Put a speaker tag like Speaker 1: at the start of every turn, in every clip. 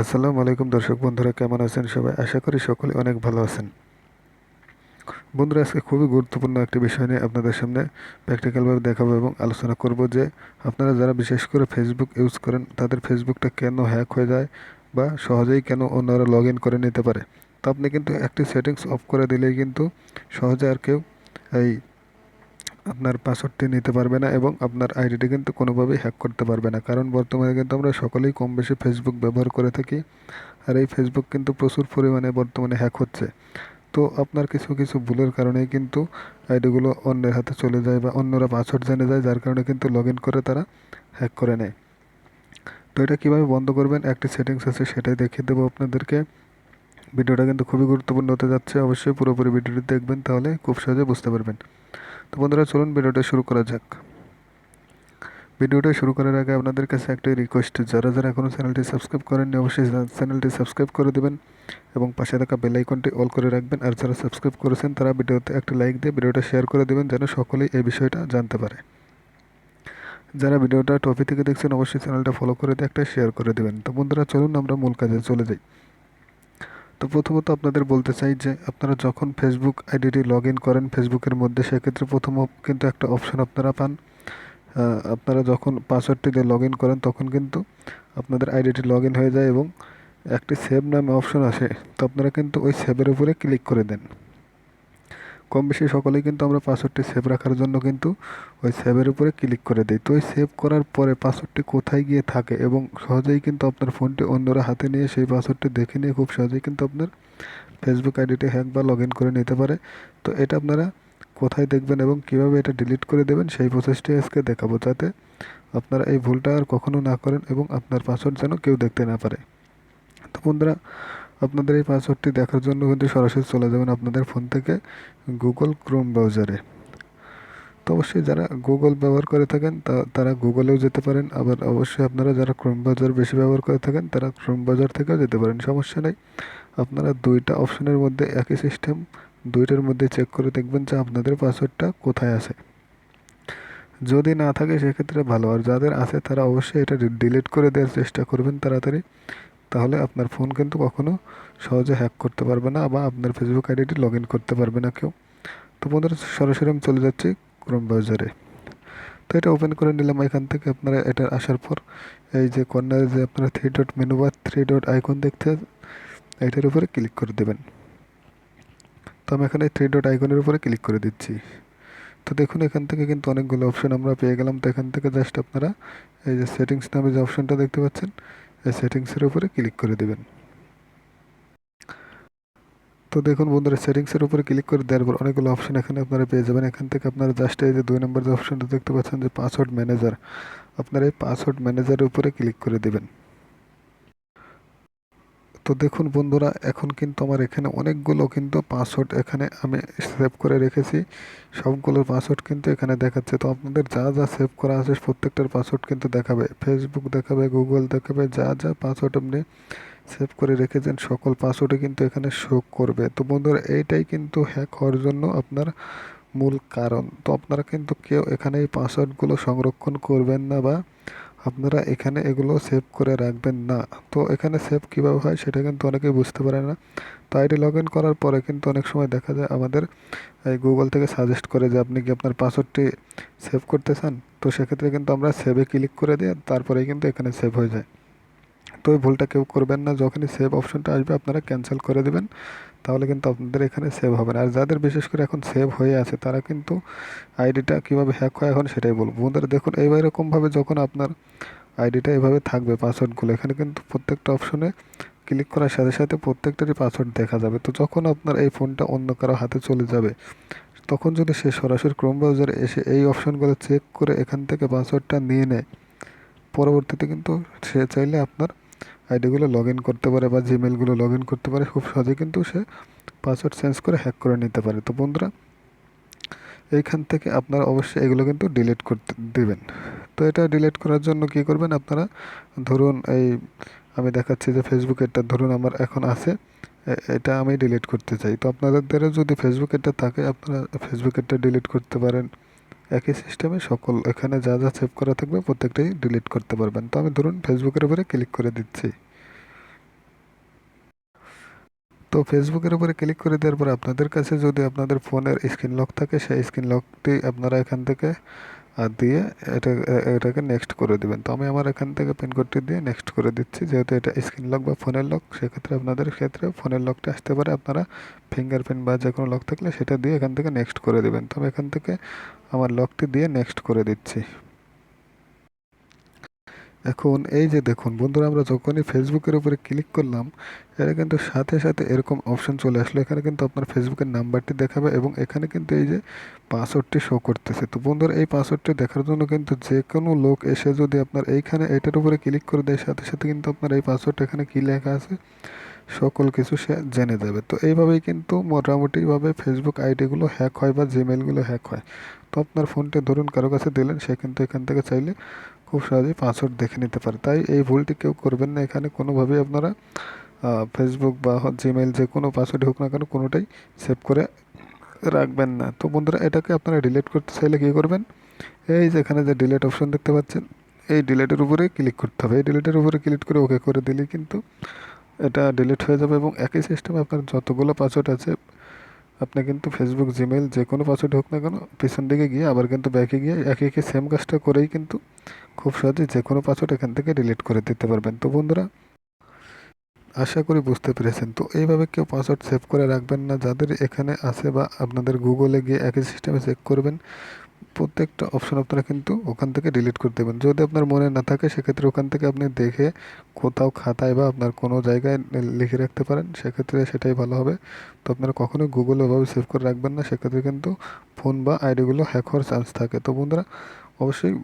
Speaker 1: আসসালামু আলাইকুম দর্শক বন্ধুরা, কেমন আছেন সবাই? আশা করি সকলে অনেক ভালো আছেন। বন্ধুরা, আজকে খুবই গুরুত্বপূর্ণ একটি বিষয় নিয়ে আপনাদের সামনে প্র্যাকটিক্যালভাবে দেখাবো এবং আলোচনা করব যে, আপনারা যারা বিশেষ করে ফেসবুক ইউজ করেন, তাদের ফেসবুকটা কেন হ্যাক হয়ে যায় বা সহজেই কেন অন্যরা লগ ইন করে নিতে পারে? তো আপনি কিন্তু একটি সেটিংস অফ করে দিলেই কিন্তু সহজে আর কেউ এই আপনার পাসওয়ার্ডটি নিতে পারবে না এবং আপনার আইডিটি কিন্তু কোনোভাবেই হ্যাক করতে পারবে না। কারণ বর্তমানে কিন্তু আমরা সকলেই কম বেশি ফেসবুক ব্যবহার করে থাকি আর এই ফেসবুক কিন্তু প্রচুর পরিমাণে বর্তমানে হ্যাক হচ্ছে। তো আপনার কিছু কিছু ভুলের কারণেই কিন্তু আইডিগুলো অন্যের হাতে চলে যায় বা অন্যরা পাসওয়ার্ড জেনে যায়, যার কারণে কিন্তু লগ করে তারা হ্যাক করে নেয়। তো এটা কীভাবে বন্ধ করবেন? একটি সেটিংস আছে, সেটাই দেখিয়ে দেবো আপনাদেরকে। ভিডিওটা কিন্তু খুবই গুরুত্বপূর্ণ হতে যাচ্ছে। অবশ্যই পুরোপুরি ভিডিওটি দেখবেন, তাহলে খুব সহজে বুঝতে পারবেন। তো বন্ধুরা, চলুন ভিডিওটা শুরু করা যাক। ভিডিওটা শুরু করার আগে আপনাদের কাছে একটা রিকোয়েস্ট যারা যারা এখনও চ্যানেলটি সাবস্ক্রাইব করেননি, অবশ্যই চ্যানেলটি সাবস্ক্রাইব করে দেবেন এবং পাশে থাকা বেল আইকনটি অল করে রাখবেন। আর যারা সাবস্ক্রাইব করেছেন, তারা ভিডিওতে একটা লাইক দিয়ে ভিডিওটা শেয়ার করে দেবেন, যেন সকলেই এই বিষয়টা জানতে পারে। যারা ভিডিওটা টপি থেকে দেখছেন, অবশ্যই চ্যানেলটা ফলো করে দিয়ে একটা শেয়ার করে দেবেন। তো বন্ধুরা, চলুন আমরা মূল কাজে চলে যাই। তো প্রথমত আপনাদের বলতে চাই যে আপনারা যখন ফেসবুক আইডিটি লগ ইন করেন ফেসবুকের মধ্যে সেক্ষেত্রে প্রথম কিন্তু একটা অপশন আপনারা পান। আপনারা যখন পাসওয়ার্ডটি দিয়ে লগ ইন করেন, তখন কিন্তু আপনাদের আইডিটি লগ ইন হয়ে যায় এবং একটি সেভ নামে অপশন আসে। তো আপনারা কিন্তু ওই সেভের উপরে ক্লিক করে দেন। কম বেশি সকলেই কিন্তু আমরা পাসওয়ার্ডটি সেভ রাখার জন্য কিন্তু ওই সেভের উপরে ক্লিক করে দিই। তো ওই সেভ করার পরে পাসওয়ার্ডটি কোথায় গিয়ে থাকে এবং সহজেই কিন্তু আপনার ফোনটি অন্যরা হাতে নিয়ে সেই পাসওয়ার্ডটি দেখে নিয়ে খুব সহজেই কিন্তু আপনার ফেসবুক আইডিটি হ্যাক বা লগ করে নিতে পারে। তো এটা আপনারা কোথায় দেখবেন এবং কীভাবে এটা ডিলিট করে দেবেন সেই প্রসেসটি আজকে দেখাবো যাতে আপনারা এই ভুলটা আর কখনো না করেন এবং আপনার পাসওয়ার্ড যেন কেউ দেখতে না পারে। তো বন্ধুরা আপনাদের এই পাসওয়ার্ডটি দেখার জন্য কিন্তু সরাসরি চলে যাবেন আপনাদের ফোন থেকে গুগল ক্রোম ব্রাউজারে তো অবশ্যই যারা গুগল ব্যবহার করে থাকেন তারা গুগলেও যেতে পারেন। আবার অবশ্যই আপনারা যারা ক্রোম ব্রাউজার বেশি ব্যবহার করে থাকেন, তারা ক্রোম ব্রাউজার থেকেও যেতে পারেন, সমস্যা নেই। আপনারা দুইটা অপশনের মধ্যে একই সিস্টেম দুইটার মধ্যে চেক করে দেখবেন যে আপনাদের পাসওয়ার্ডটা কোথায় আছে। যদি না থাকে, সেক্ষেত্রে ভালো। আর যাদের আছে, তারা অবশ্যই এটা ডিলিট করে দেওয়ার চেষ্টা করবেন তাড়াতাড়ি। তাহলে আপনার ফোন কিন্তু কখনো সহজে হ্যাক করতে পারবে না বা আপনার ফেসবুক আইডিটি লগ ইন করতে পারবে না কেউ। তো বন্ধুরা, সরাসরি আমি চলে যাচ্ছি ক্রোম ব্রাউজারে তো এটা ওপেন করে নিলাম এখান থেকে আপনারা এটা আসার পর, এই যে কর্নারে যে আপনারা থ্রি ডট মেনু বা থ্রি ডট আইকন দেখতে এটার উপরে ক্লিক করে দেবেন। তো আমি এখানে থ্রি ডট আইকনের উপরে ক্লিক করে দিচ্ছি। তো দেখুন, এখান থেকে কিন্তু অনেকগুলো অপশন আমরা পেয়ে গেলাম। তো এখান থেকে জাস্ট আপনারা এই যে সেটিংস নামে যে অপশনটা দেখতে পাচ্ছেন এই সেটিংসের উপরে ক্লিক করে দেবেন। তো দেখুন বন্ধুরা সেটিংসের উপরে ক্লিক করে দেওয়ার পর অনেকগুলো অপশন এখানে আপনারা পেয়ে যাবেন। এখান থেকে আপনারা জাস্ট এই যে দুই নম্বর যে অপশনটা দেখতে পাচ্ছেন যে পাসওয়ার্ড ম্যানেজার আপনারা এই পাসওয়ার্ড ম্যানেজারের উপরে ক্লিক করে দেবেন। তো দেখুন বন্ধুরা, এখন কিন্তু আমার এখানে অনেকগুলো কিন্তু পাসওয়ার্ড এখানে আমি সেভ করে রেখেছি। সবগুলোর পাসওয়ার্ড কিন্তু এখানে দেখাচ্ছে। তো আপনাদের যা যা সেভ করা আছে, প্রত্যেকটার পাসওয়ার্ড কিন্তু দেখাবে। ফেসবুক দেখাবে গুগল দেখাবে, যা যা পাসওয়ার্ড আপনি সেভ করে রেখেছেন, সকল পাসওয়ার্ডে কিন্তু এখানে শো করবে। তো বন্ধুরা, এইটাই কিন্তু হ্যাক হওয়ার জন্য আপনার মূল কারণ। তো আপনারা কিন্তু কেউ এখানে এই পাসওয়ার্ডগুলো সংরক্ষণ করবেন না বা আপনারা এখানে এগুলো সেভ করে রাখবেন না। তো এখানে সেভ কীভাবে হয় সেটা কিন্তু অনেকেই বুঝতে পারে না। তো আইডি লগ ইন করার পরে কিন্তু অনেক সময় দেখা যায় আমাদের, এই গুগল থেকে সাজেস্ট করে যে আপনি কি আপনার পাসওয়ার্ডটি সেভ করতে চান? তো সেক্ষেত্রে কিন্তু আমরা সেভে ক্লিক করে দিই তারপরেই কিন্তু এখানে সেভ হয়ে যায়। তো ওই ভুলটা কেউ করবেন না। যখনই সেভ অপশনটা আসবে, আপনারা ক্যান্সেল করে দেবেন। তাহলে কিন্তু আপনাদের এখানে সেভ হবে না। আর যাদের বিশেষ করে এখন সেভ হয়ে আছে, তারা কিন্তু আইডিটা কীভাবে হ্যাক হয় এখন সেটাই বলব। বন্ধুরা, দেখুন এইভাবে এরকমভাবে যখন আপনার আইডিটা এভাবে থাকবে পাসওয়ার্ডগুলো এখানে কিন্তু প্রত্যেকটা অপশনে ক্লিক করার সাথে সাথে প্রত্যেকটারই পাসওয়ার্ড দেখা যাবে। তো যখন আপনার এই ফোনটা অন্য কারও হাতে চলে যাবে, তখন যদি সে সরাসরি ক্রোম ব্রাউজারে এসে এই অপশনগুলো চেক করে এখান থেকে পাসওয়ার্ডটা নিয়ে নেয়, পরবর্তীতে কিন্তু সে চাইলে আপনার আইডিগুলো লগ ইন করতে পারে বা জিমেলগুলো লগ ইন করতে পারে, খুব সহজে কিন্তু সে পাসওয়ার্ড চেঞ্জ করে হ্যাক করে নিতে পারে। তো বন্ধুরা, এইখান থেকে আপনারা অবশ্যই এগুলো কিন্তু ডিলিট করতে দেবেন। তো এটা ডিলিট করার জন্য কি করবেন আপনারা? ধরুন এই আমি দেখাচ্ছি যে ফেসবুকেরটা ধরুন আমার এখন আছে এটা আমি ডিলিট করতে চাই। তো আপনাদের যদি ফেসবুকেরটা থাকে, আপনারা ফেসবুকেরটা ডিলিট করতে পারেন। একই সিস্টেমে সকল, এখানে যা যা সেভ করা থাকবে প্রত্যেকটাই ডিলিট করতে পারবেন। তো আমি ধরুন ফেসবুকের উপরে ক্লিক করে দিচ্ছি। তো ফেসবুকের উপরে ক্লিক করে দেওয়ার পর আপনাদের কাছে যদি আপনাদের ফোনের স্ক্রিন লক থাকে, সেই স্ক্রিন লকটি আপনারা এখান থেকে আর দিয়ে এটা, এটাকে নেক্সট করে দেবেন। তো আমি আমার এখান থেকে পিন কোডটি দিয়ে নেক্সট করে দিচ্ছি। যেহেতু এটা স্ক্রিন লক বা ফোনের লক সেক্ষেত্রে আপনাদের ক্ষেত্রে ফোনের লকটা আসতে পারে। আপনারা ফিঙ্গারপ্রিন্ট বা যে কোনো লক থাকলে সেটা দিয়ে এখান থেকে নেক্সট করে দেবেন। তো আমি এখান থেকে আমার লকটি দিয়ে নেক্সট করে দিচ্ছি। এখন এই যে দেখুন, বন্ধুরা, আমরা যখনই ফেসবুকের উপরে ক্লিক করলাম এটা কিন্তু সাথে সাথে এরকম অপশন চলে আসলো। এখানে কিন্তু আপনার ফেসবুকের নাম্বারটি দেখাবে এবং এখানে কিন্তু এই যে পাসওয়ার্ডটি শো করতেছে। তো বন্ধুরা, এই পাসওয়ার্ডটি দেখার জন্য কিন্তু যে কোনো লোক এসে যদি আপনার এইখানে এটার উপরে ক্লিক করে দেয়, সাথে সাথে কিন্তু আপনার এই পাসওয়ার্ডটা এখানে কী লেখা আছে? সকল কিছু সে জেনে যাবে। তো এইভাবেই কিন্তু মোটামুটিভাবে ফেসবুক আইডিগুলো হ্যাক হয় বা জিমেলগুলো হ্যাক হয়। তো আপনার ফোনটি ধরুন কারও কাছে দিলেন, সে কিন্তু এখান থেকে চাইলে খুব সহজেই পাসওয়ার্ড দেখে নিতে পারে। তাই এই ভুলটি কেউ করবেন না। এখানে কোনোভাবেই আপনারা ফেসবুক বা জিমেল যে কোনো পাসওয়ার্ড হোক না কেন কোনোটাই সেভ করে রাখবেন না। তো বন্ধুরা, এটাকে আপনারা ডিলিট করতে চাইলে কী করবেন? এই যে এখানে যে ডিলিট অপশন দেখতে পাচ্ছেন, এই ডিলেটের উপরে ক্লিক করতে হবে। এই ডিলেটের উপরে ক্লিক করে ওকে করে দিলেই কিন্তু এটা ডিলিট হয়ে যাবে এবং একই সিস্টেমে আপনার যতগুলো পাসওয়ার্ড আছে আপনি কিন্তু ফেসবুক জিমেল যে কোনো পাসওয়ার্ড হোক না কেন, পিছন দিকে গিয়ে, আবার কিন্তু ব্যাকে গিয়ে একে একে সেম কাজটা করেই কিন্তু খুব সহজে যে কোনো পাসওয়ার্ড এখান থেকে ডিলিট করে দিতে পারবেন। তো বন্ধুরা, আশা করি বুঝতে পেরেছেন। তো এইভাবে কেউ পাসওয়ার্ড সেভ করে রাখবেন না। যাদের এখানে আছে বা আপনাদের গুগলে গিয়ে একই সিস্টেমে চেক করবেন প্রত্যেকটা অপশন আপনারা কিন্তু ওখান থেকে ডিলিট করে দেবেন। যদি আপনার মনে না থাকে, সেক্ষেত্রে ওখান থেকে আপনি দেখে কোথাও খাতায় বা আপনার কোনো জায়গায় লিখে রাখতে পারেন। সেক্ষেত্রে সেটাই ভালো হবে। তো আপনারা কখনোই গুগল ওভাবে সেভ করে রাখবেন না। সেক্ষেত্রে কিন্তু ফোন বা আইডিগুলো হ্যাক হওয়ার চান্স থাকে। তো বন্ধুরা, অবশ্যই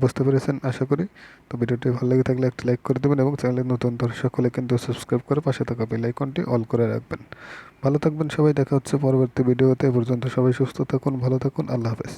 Speaker 1: বুঝতে পেরেছেন, আশা করি। তো ভিডিওটি ভালো লেগে থাকলে একটা লাইক করে দেবেন এবং চ্যানেলের নতুন দর্শক হলে কিন্তু সাবস্ক্রাইব করে পাশে থাকা বেল আইকনটি অল করে রাখবেন। ভালো থাকবেন সবাই, দেখা হচ্ছে পরবর্তী ভিডিওতে। এ পর্যন্ত সবাই সুস্থ থাকুন, ভালো থাকুন, আল্লাহ হাফেজ।